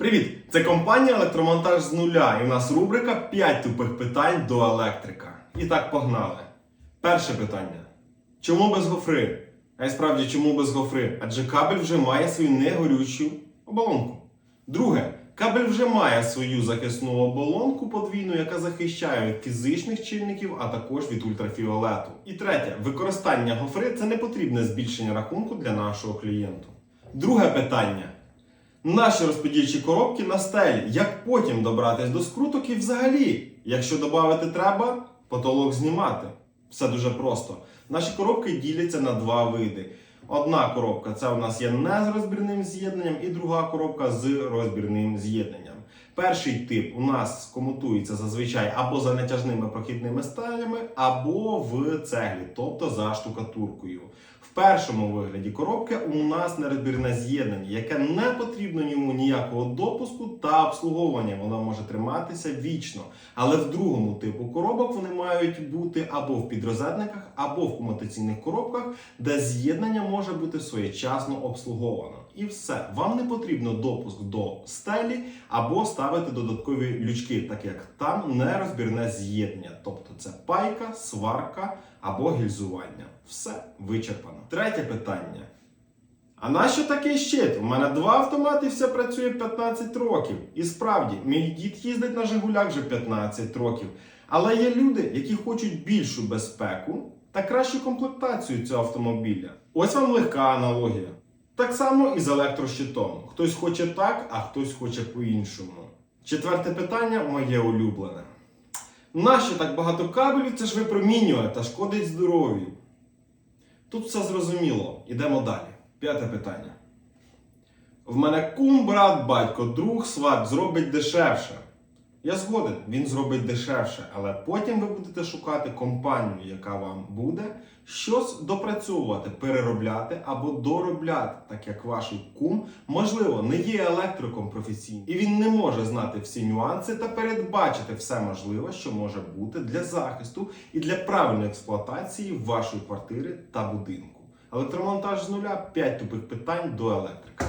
Привіт! Це компанія Електромонтаж з нуля. І в нас рубрика 5 тупих питань до електрика. І так, погнали. Перше питання: чому без гофри? А й справді, чому без гофри? Адже кабель вже має свою негорючу оболонку. Друге, кабель вже має свою захисну оболонку подвійну, яка захищає від фізичних чинників, а також від ультрафіолету. І третє, використання гофри це не потрібне збільшення рахунку для нашого клієнту. Друге питання. Наші розподільчі коробки на стелі. Як потім добратись до скруток і взагалі, якщо додати треба, потолок знімати. Все дуже просто. Наші коробки діляться на два види. Одна коробка це у нас є не з розбірним з'єднанням, і друга коробка з розбірним з'єднанням. Перший тип у нас комутується зазвичай або за натяжними прохідними сталями, або в цеглі, тобто за штукатуркою. В першому вигляді коробки у нас нерозбірне з'єднання, яке не потрібно йому ніякого допуску та обслуговування. Воно може триматися вічно. Але в другому типу коробок вони мають бути або в підрозетниках, або в комутаційних коробках, де з'єднання може бути своєчасно обслуговано. І все, вам не потрібно допуск до стелі або ставити додаткові лючки, так як там нерозбірне з'єднання, тобто це пайка, сварка або гільзування. Все вичерпано. Третє питання. А нащо такий щит? У мене два автомати, все працює 15 років. І справді, мій дід їздить на Жигулях вже 15 років. Але є люди, які хочуть більшу безпеку та кращу комплектацію цього автомобіля. Ось вам легка аналогія. Так само і з електрощитом. Хтось хоче так, а хтось хоче по-іншому. Четверте питання моє улюблене. Нащо так багато кабелів? Це ж випромінює та шкодить здоров'ю. Тут все зрозуміло. Ідемо далі. П'яте питання. В мене кум, брат, батько, друг, сват зробить дешевше. Я згоден, він зробить дешевше, але потім ви будете шукати компанію, яка вам буде щось допрацьовувати, переробляти або доробляти, так як ваш кум, можливо, не є електриком професійним, і він не може знати всі нюанси та передбачити все можливе, що може бути для захисту і для правильної експлуатації вашої квартири та будинку. Електромонтаж з нуля 5 тупих питань до електрика.